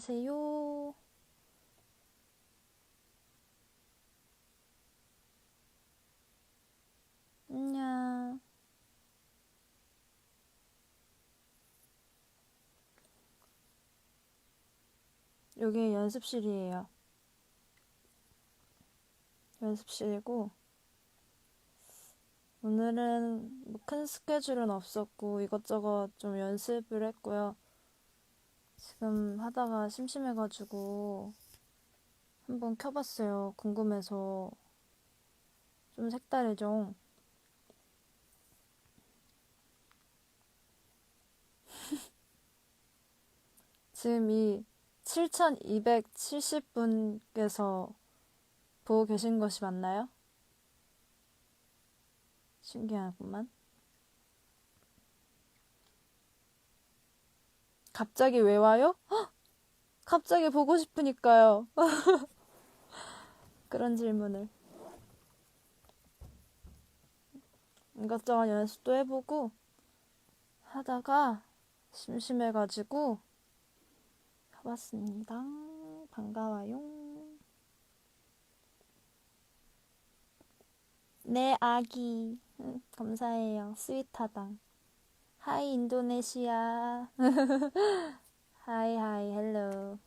안녕하세요. 안녕. 여기 연습실이에요. 연습실이고, 오늘은 뭐 큰 스케줄은 없었고, 이것저것 좀 연습을 했고요. 지금 하다가 심심해가지고, 한번 켜봤어요. 궁금해서. 좀 색다르죠? 지금 이 7270분께서 보고 계신 것이 맞나요? 신기하구만. 갑자기 왜 와요? 헉! 갑자기 보고 싶으니까요. 그런 질문을. 이것저것 연습도 해보고 하다가 심심해가지고 가봤습니다. 반가워요. 네, 아기. 응, 감사해요. 스윗하다. 하이, 인도네시아. 하이, 하이, 헬로.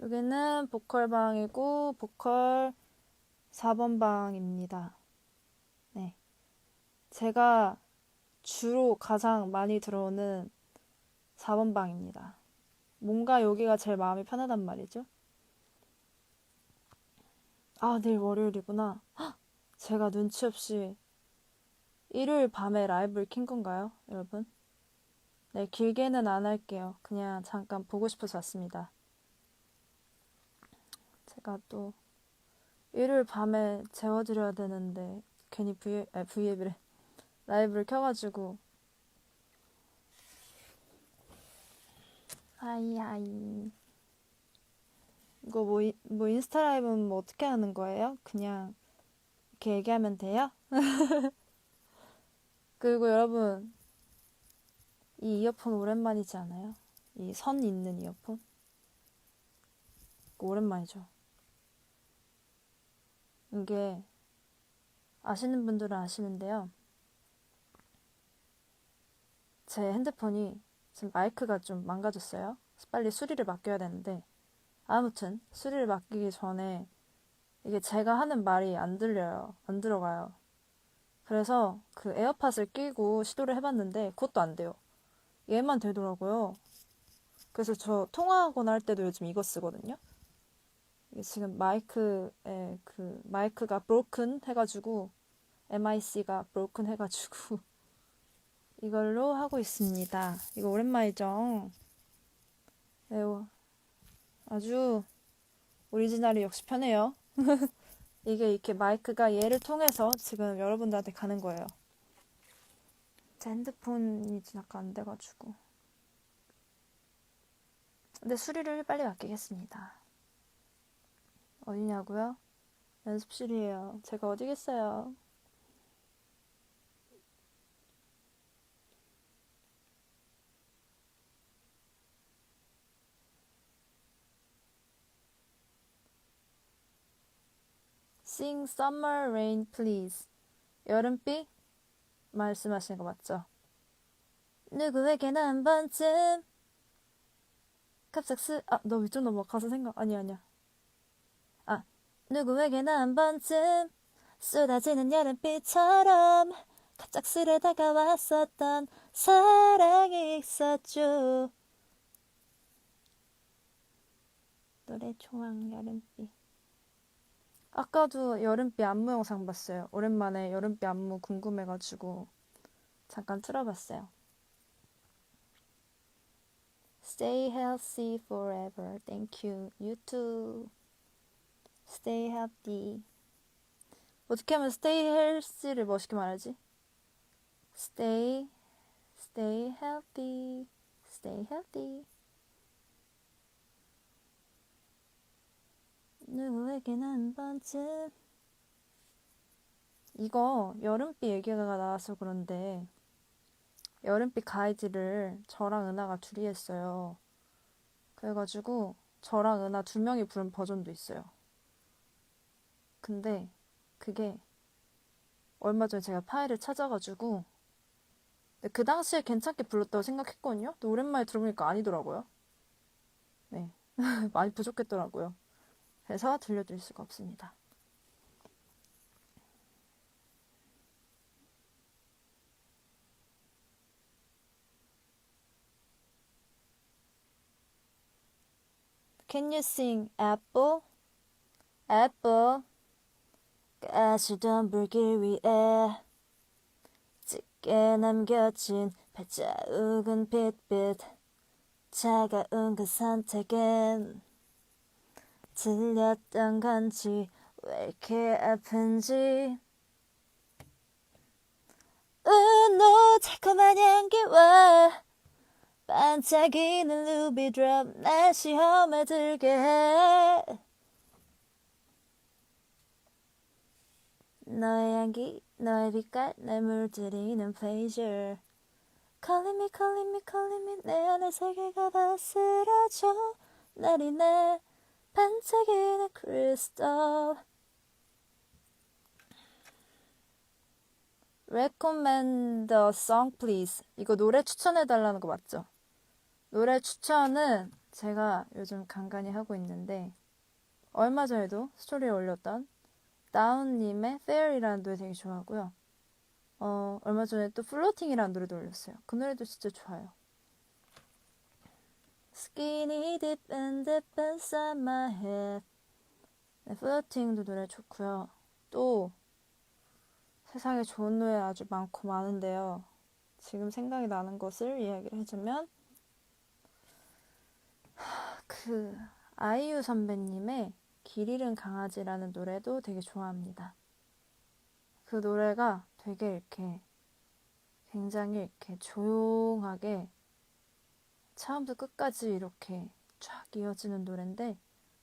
여기는 보컬 방이고, 보컬 4번 방입니다. 네. 제가 주로 가장 많이 들어오는 4번 방입니다. 뭔가 여기가 제일 마음이 편하단 말이죠. 아, 내일 월요일이구나. 헉! 제가 눈치 없이 일요일 밤에 라이브를 킨 건가요, 여러분? 네, 길게는 안 할게요. 그냥 잠깐 보고 싶어서 왔습니다. 제가 또 일요일 밤에 재워드려야 되는데 괜히 V, 아. 라이브를 켜가지고 하이 하이 이거 뭐, 인- 뭐 인스타 라이브는 뭐 어떻게 하는 거예요? 그냥 이렇게 얘기하면 돼요? 그리고 여러분 이 이어폰 오랜만이지 않아요? 이 선 있는 이어폰? 오랜만이죠. 이게 아시는 분들은 아시는데요. 제 핸드폰이 지금 마이크가 좀 망가졌어요. 빨리 수리를 맡겨야 되는데 아무튼 수리를 맡기기 전에 이게 제가 하는 말이 안 들려요. 안 들어가요. 그래서 그 에어팟을 끼고 시도를 해봤는데 그것도 안 돼요. 얘만 되더라고요. 그래서 저 통화하거나 할 때도 요즘 이거 쓰거든요. 지금 마이크에 그 마이크가 broken 해가지고 MIC가 broken 해가지고 이걸로 하고 있습니다. 이거 오랜만이죠? 네, 오- 아주 오리지널이 역시 편해요. 이게 이렇게 마이크가 얘를 통해서 지금 여러분들한테 가는 거예요. 제 핸드폰이 잠깐 안 돼가지고. 근데 수리를 빨리 맡기겠습니다. 어디냐고요? 연습실이에요. 제가 어디겠어요? Sing Summer Rain Please. 여름비? 말씀하시는 거 맞죠? 누구에게나 한 번쯤 갑작스 아, 너 위쪽 넘어 가서 생각 아니 아니야. 아, 누구에게나 한 번쯤 쏟아지는 여름비처럼 갑작스레 다가왔었던 사랑이 있었죠. 노래 좋아하는 여름비. 아까도 여름비 안무 영상 봤어요. 오랜만에 여름비 안무 궁금해가지고 잠깐 틀어봤어요. Stay healthy forever. Thank you. You too. Stay healthy. 어떻게 하면 stay healthy를 멋있게 말하지? Stay, stay healthy. Stay healthy. 누구에게나 한 번쯤 이거 여름비 얘기가 나와서 그런데 여름빛 가이드를 저랑 은하가 둘이 했어요. 그래가지고 저랑 은하 두 명이 부른 버전도 있어요. 근데 그게 얼마 전에 제가 파일을 찾아가지고 그 당시에 괜찮게 불렀다고 생각했거든요. 근데 오랜만에 들어보니까 아니더라고요. 네. 많이 부족했더라고요. 그래서 들려드릴 수가 없습니다. Can you sing? 가시던 불길 위에 짙게 남겨진 발자국은 빛빛 차가운 그 선택은 들렸던 건지 왜 이렇게 아픈지. 은우 달콤한 향기와 반짝이는 루비 드롭 날 시험에 들게 해. 너의 향기 너의 빛깔 날 물들이는 pleasure. Calling me calling me calling me 내 안의 세계가 다 쓰러져. 내리네 반짝이는 crystal Recommend a song please 이거 노래 추천해달라는 거 맞죠? 노래 추천은 제가 요즘 간간히 하고 있는데 얼마 전에도 스토리에 올렸던 다운님의 Fair이라는 노래 되게 좋아하고요. 어, 얼마 전에 또 플로팅이라는 노래도 올렸어요. 그 노래도 진짜 좋아요. Skinny deep and deep inside my head. 네, 플로팅도 노래 좋고요. 또 세상에 좋은 노래 아주 많고 많은데요. 지금 생각이 나는 것을 이야기를 해주면 그 아이유 선배님의 길 잃은 강아지라는 노래도 되게 좋아합니다. 그 노래가 되게 이렇게 굉장히 이렇게 조용하게 처음부터 끝까지 이렇게 쫙 이어지는 노래인데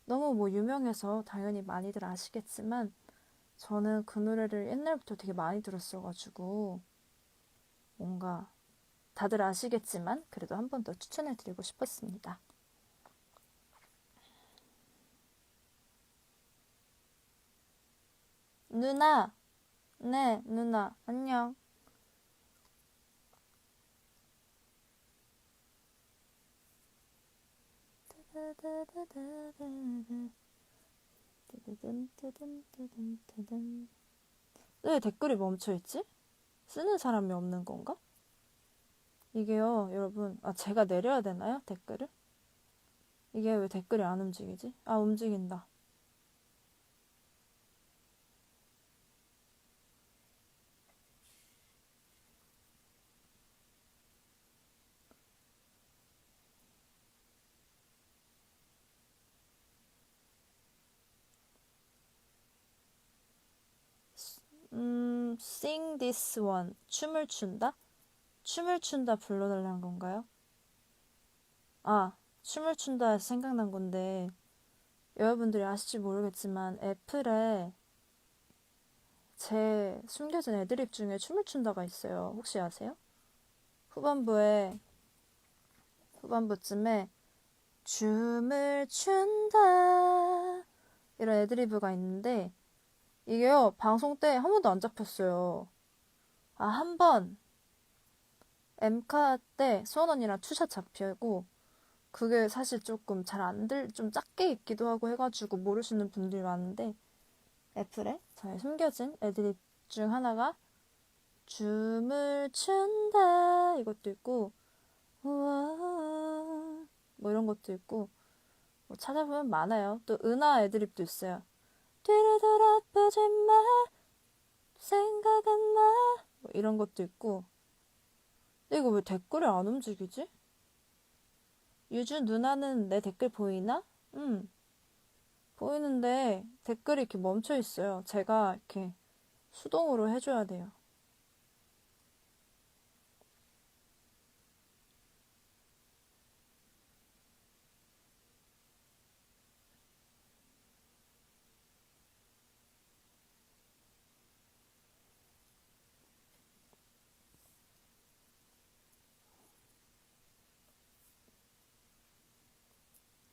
너무 뭐 유명해서 당연히 많이들 아시겠지만 저는 그 노래를 옛날부터 되게 많이 들었어가지고 뭔가 다들 아시겠지만 그래도 한 번 더 추천해 드리고 싶었습니다. 누나, 네, 누나, 안녕. 왜 댓글이 멈춰있지? 쓰는 사람이 없는 건가? 이게요, 여러분. 아, 제가 내려야 되나요? 댓글을? 이게 왜 댓글이 안 움직이지? 아, 움직인다. 음, sing this one. 춤을 춘다? 춤을 춘다 불러달라는 건가요? 아, 춤을 춘다 생각난 건데, 여러분들이 아실지 모르겠지만, 애플에 제 숨겨진 애드립 중에 춤을 춘다가 있어요. 혹시 아세요? 후반부에, 후반부쯤에, 춤을 춘다. 이런 애드리브가 있는데, 이게요, 방송 때 한 번도 안 잡혔어요. 아, 한 번, 엠카 때 수원 언니랑 투샷 잡히고, 그게 사실 조금 잘 안 들, 좀 작게 있기도 하고 해가지고 모르시는 분들이 많은데, 애플에 저의 숨겨진 애드립 중 하나가, 춤을 춘다, 이것도 있고, 우와, 뭐 이런 것도 있고, 뭐 찾아보면 많아요. 또 은하 애드립도 있어요. 뒤를 돌아보지 마. 생각은 나뭐 이런 것도 있고. 근데 이거 왜 댓글이 안 움직이지? 유주 누나는 내 댓글 보이나? 응. 보이는데 댓글이 이렇게 멈춰 있어요. 제가 이렇게 수동으로 해줘야 돼요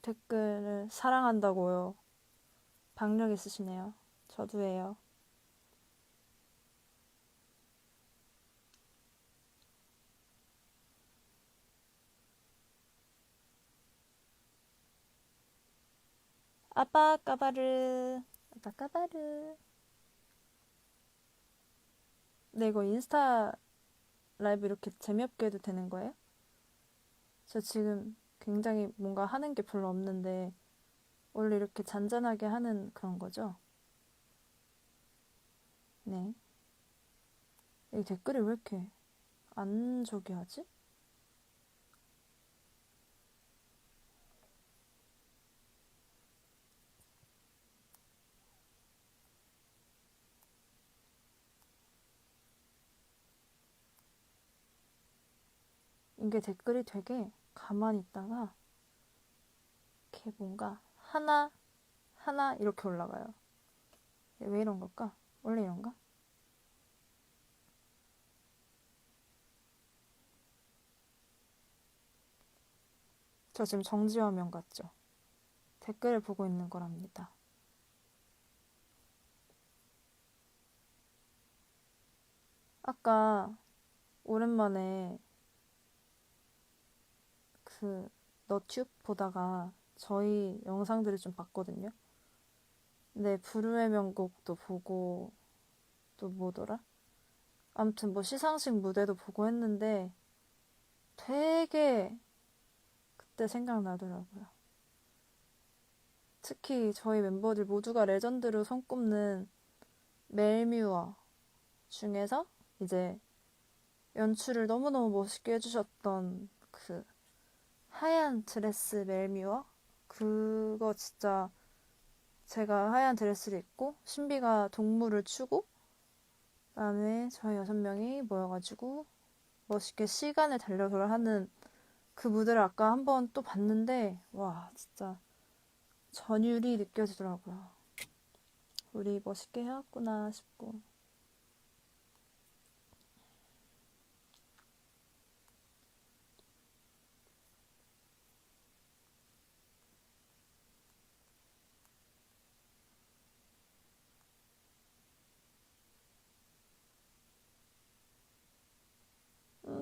댓글을 사랑한다고요. 박력 있으시네요. 저도예요. 아빠 까바르 아빠 까바르 네 이거 인스타 라이브 이렇게 재미없게 해도 되는 거예요? 저 지금 굉장히 뭔가 하는 게 별로 없는데 원래 이렇게 잔잔하게 하는 그런 거죠? 네. 이 댓글이 왜 이렇게 안 저기 하지? 이게 댓글이 되게 가만히 있다가 이렇게 뭔가 하나 하나 이렇게 올라가요. 왜 이런 걸까? 원래 이런가? 저 지금 정지화면 같죠? 댓글을 보고 있는 거랍니다. 아까 오랜만에 그 너튜브 보다가 저희 영상들을 좀 봤거든요. 근데 불후의 명곡도 보고 또 뭐더라? 아무튼 뭐 시상식 무대도 보고 했는데 되게 그때 생각나더라고요. 특히 저희 멤버들 모두가 레전드로 손꼽는 멜뮤어 중에서 이제 연출을 너무너무 멋있게 해주셨던 그 하얀 드레스 멜뮤어 그거 진짜 제가 하얀 드레스를 입고 신비가 동물을 추고 그다음에 저희 여섯 명이 모여가지고 멋있게 시간을 달려서 하는 그 무대를 아까 한 번 또 봤는데 와 진짜 전율이 느껴지더라고요. 우리 멋있게 해왔구나 싶고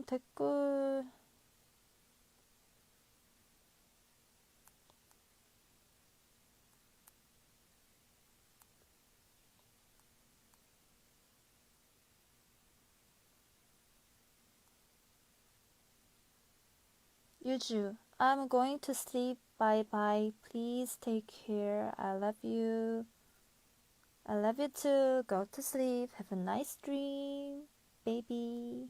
댓글 Yuju, I'm going to sleep. Bye bye. Please take care. I love you. I love you too. Go to sleep. Have a nice dream, baby.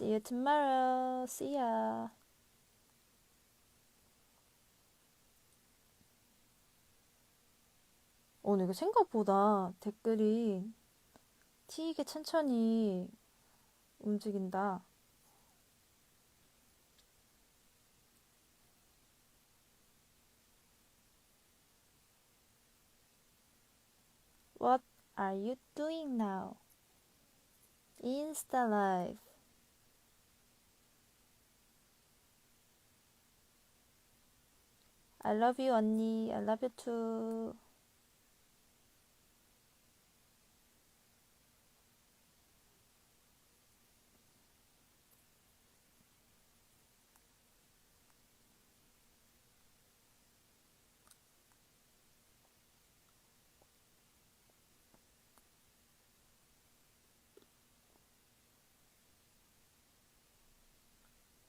See you tomorrow. See ya. 오늘 이거 생각보다 댓글이 튀게 천천히 움직인다. What are you doing now? Insta Live. I love you, 언니. I love you too.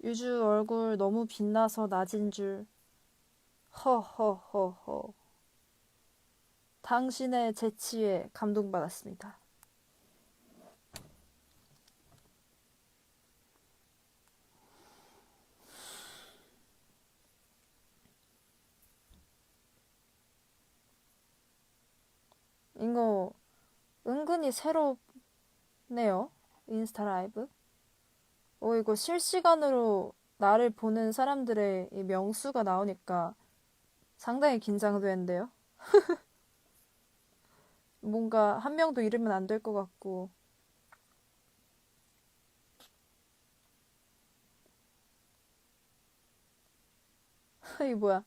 유주 얼굴 너무 빛나서 낮은 줄. 허허허허. 당신의 재치에 감동받았습니다. 이거 은근히 새롭네요. 인스타 라이브. 어, 이거 실시간으로 나를 보는 사람들의 이 명수가 나오니까 상당히 긴장되는데요. 뭔가 한 명도 잃으면 안 될 것 같고. 이 뭐야?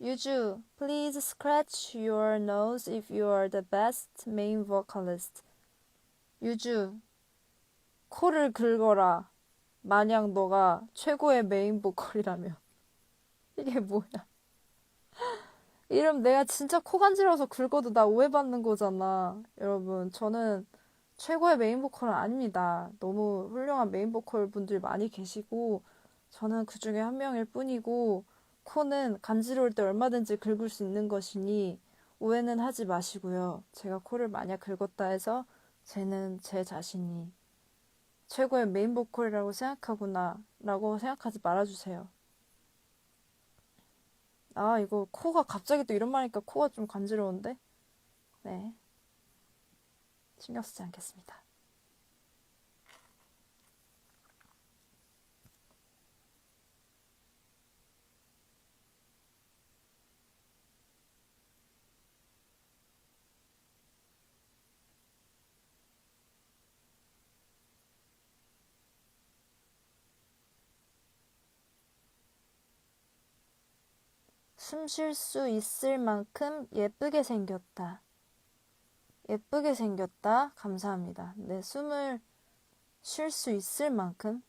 유주, please scratch your nose if you are the best main vocalist. 유주, 코를 긁어라. 만약 너가 최고의 메인 보컬이라면. 이게 뭐야? 이름 내가 진짜 코 간지러서 긁어도 나 오해받는 거잖아. 여러분, 저는 최고의 메인 보컬은 아닙니다. 너무 훌륭한 메인 보컬 분들 많이 계시고, 저는 그 중에 한 명일 뿐이고, 코는 간지러울 때 얼마든지 긁을 수 있는 것이니 오해는 하지 마시고요. 제가 코를 만약 긁었다 해서 쟤는 제 자신이 최고의 메인 보컬이라고 생각하구나 라고 생각하지 말아주세요. 아, 이거 코가 갑자기 또 이런 말 하니까 코가 좀 간지러운데? 네. 신경 쓰지 않겠습니다. 숨 쉴 수 있을 만큼 예쁘게 생겼다. 예쁘게 생겼다. 감사합니다. 네, 숨을 쉴 수 있을 만큼.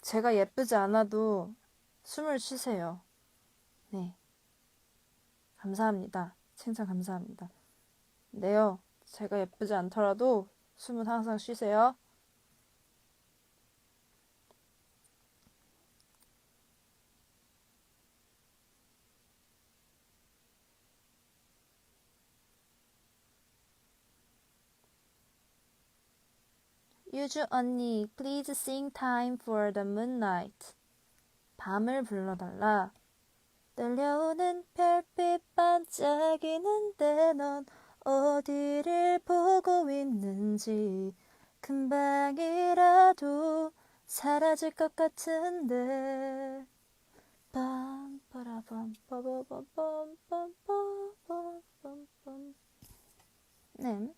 제가 예쁘지 않아도 숨을 쉬세요. 네. 감사합니다. 칭찬 감사합니다. 네요. 제가 예쁘지 않더라도 숨은 항상 쉬세요. 유주 언니, please sing time for the moonlight. 밤을 불러달라. 떨려오는 별빛 반짝이는데 넌 어디를 보고 있는지 금방이라도 사라질 것 같은데 빰빠라밤 빠바밤 빰빰빰빰빰빰 네.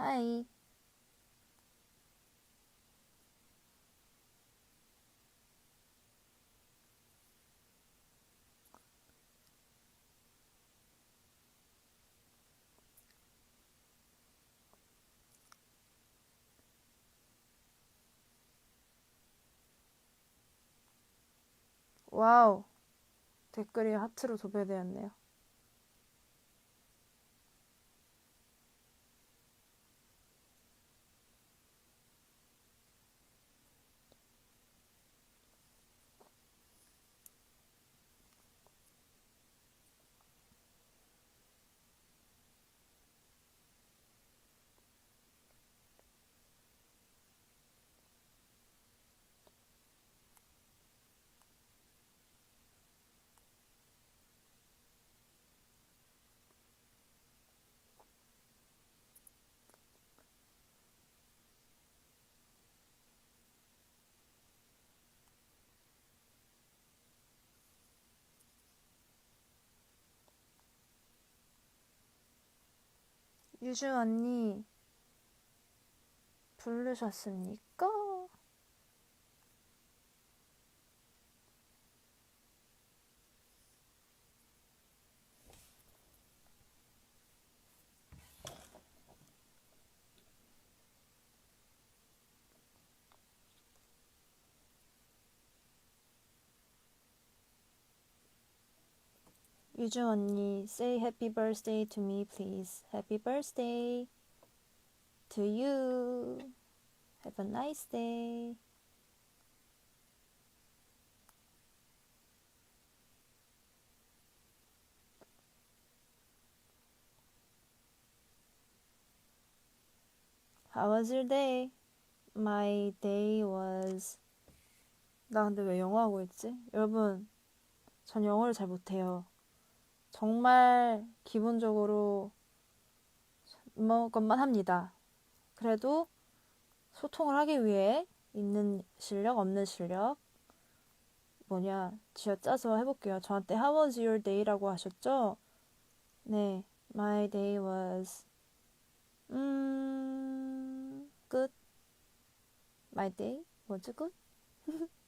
하이. 와우. 댓글이 하트로 도배되었네요. 유주 언니 부르셨습니까? 유주 언니, say happy birthday to me, please. Happy birthday to you. Have a nice day. How was your day? My day was. 나 근데 왜 영어 하고 있지? 여러분, 전 영어를 잘 못해요. 정말 기본적으로 뭐 것만 합니다. 그래도 소통을 하기 위해 있는 실력, 없는 실력, 뭐냐 쥐어짜서 해볼게요. 저한테 How was your day라고 하셨죠? 네, my day was 음 good. My day was good.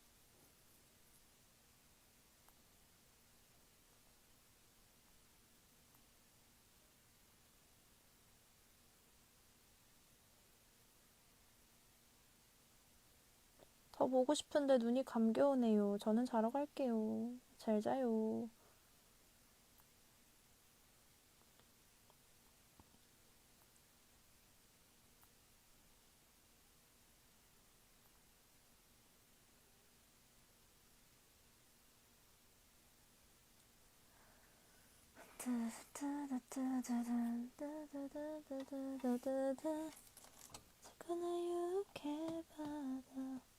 더 보고 싶은데 눈이 감겨오네요. 저는 자러 갈게요. 잘 자요. 작은 이렇게 바다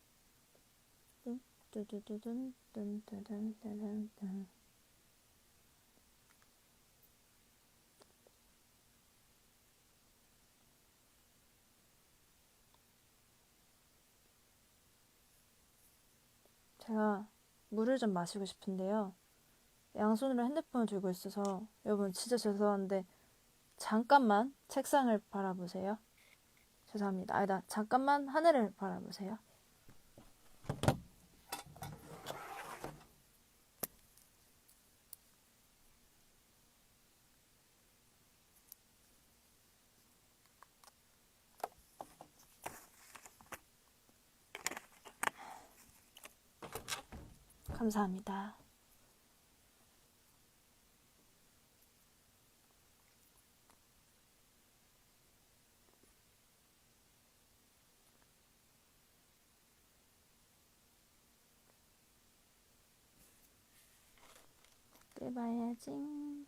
뚜두두둔 뚠뚜둔뚜둔뚜 제가 물을 좀 마시고 싶은데요. 양손으로 핸드폰을 들고 있어서 여러분 진짜 죄송한데 잠깐만 책상을 바라보세요. 죄송합니다. 아니다. 잠깐만 하늘을 바라보세요. 감사합니다. 빼봐야지.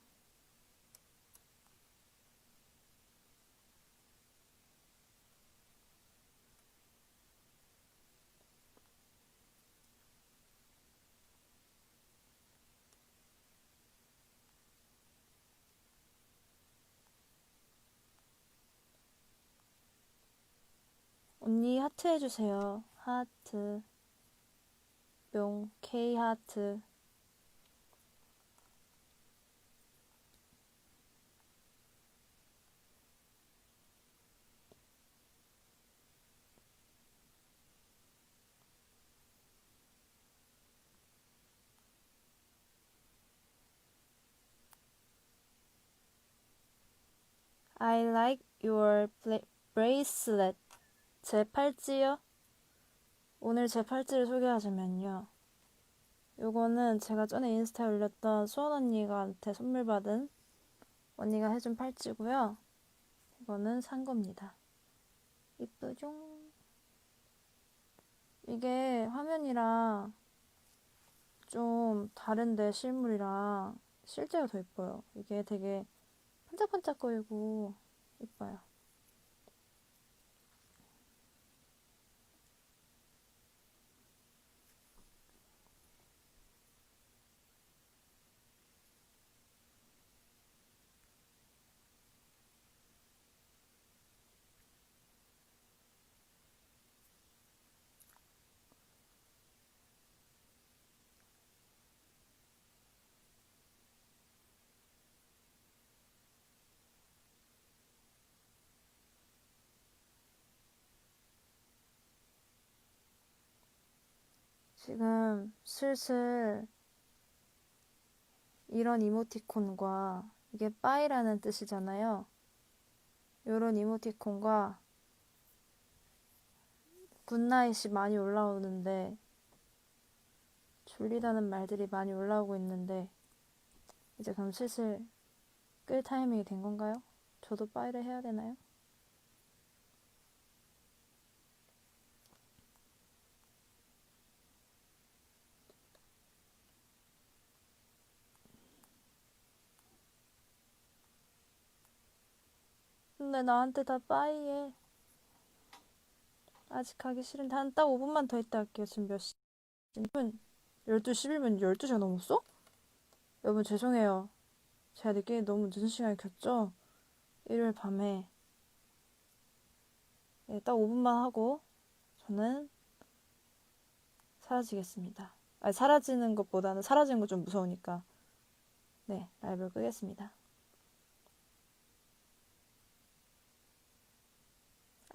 언니 하트 해주세요. 하트. 뿅. K 하트. I like your bracelet. 제 팔찌요? 오늘 제 팔찌를 소개하자면요. 요거는 제가 전에 인스타에 올렸던 수원 언니가한테 선물 받은 언니가 해준 팔찌고요. 이거는 산 겁니다. 이쁘죠? 이게 화면이랑 좀 다른데 실물이랑 실제가 더 이뻐요. 이게 되게 반짝반짝 거리고 이뻐요. 지금 슬슬 이런 이모티콘과 이게 빠이라는 뜻이잖아요. 이런 이모티콘과 굿나잇이 많이 올라오는데 졸리다는 말들이 많이 올라오고 있는데 이제 그럼 슬슬 끌 타이밍이 된 건가요? 저도 빠이를 해야 되나요? 근데 나한테 다 빠이해. 아직 가기 싫은데 한 딱 5분만 더 있다 할게요. 지금 몇 시? 10분? 12시 11분 12시가 넘었어? 여러분 죄송해요. 제가 늦게 너무 늦은 시간에 켰죠? 일요일 밤에 네, 딱 5분만 하고 저는 사라지겠습니다. 아니, 사라지는 것보다는 사라지는 거 좀 무서우니까. 네, 라이브를 끄겠습니다.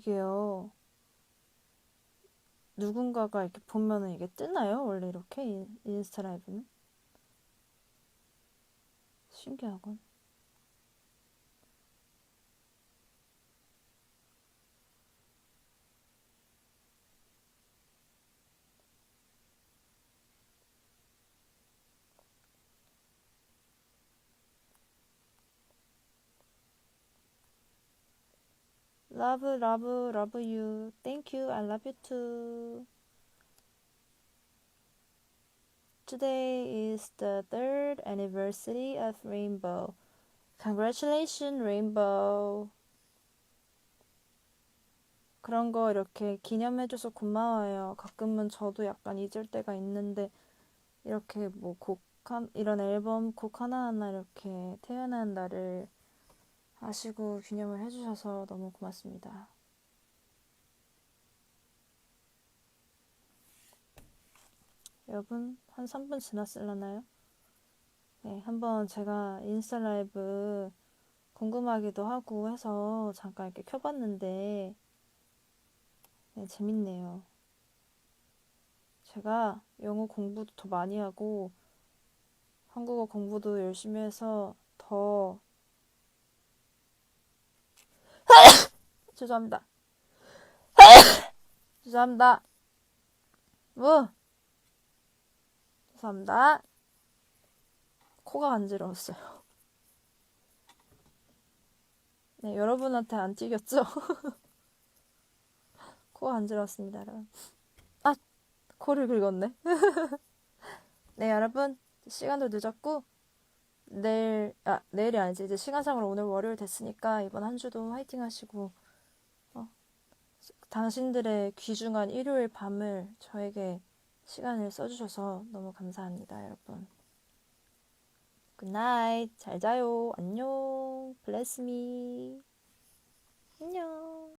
이게요. 누군가가 이렇게 보면은 이게 뜨나요? 원래 이렇게 인- 인스타 라이브는? 신기하군. Love, love, love you. Thank you. I love you too. Today is the third anniversary of Rainbow. Congratulations, Rainbow. 그런 거 이렇게 기념해줘서 고마워요. 가끔은 저도 약간 잊을 때가 있는데, 이렇게 뭐 곡, 한, 이런 앨범 곡 하나하나 이렇게 태어난 날을 아시고 기념을 해주셔서 너무 고맙습니다. 여러분, 한 3분 지났을라나요? 네, 한번 제가 인스타 라이브 궁금하기도 하고 해서 잠깐 이렇게 켜봤는데, 네, 재밌네요. 제가 영어 공부도 더 많이 하고, 한국어 공부도 열심히 해서 더 죄송합니다. 죄송합니다. 뭐? 죄송합니다. 코가 간지러웠어요. 네, 여러분한테 안 찌겼죠? 코가 간지러웠습니다, 여러분. 아, 코를 긁었네. 네, 여러분. 시간도 늦었고, 내일, 아, 내일이 아니지. 이제 시간상으로 오늘 월요일 됐으니까 이번 한 주도 화이팅 하시고, 어, 당신들의 귀중한 일요일 밤을 저에게 시간을 써주셔서 너무 감사합니다, 여러분. Good night. 잘 자요. 안녕. Bless me. 안녕.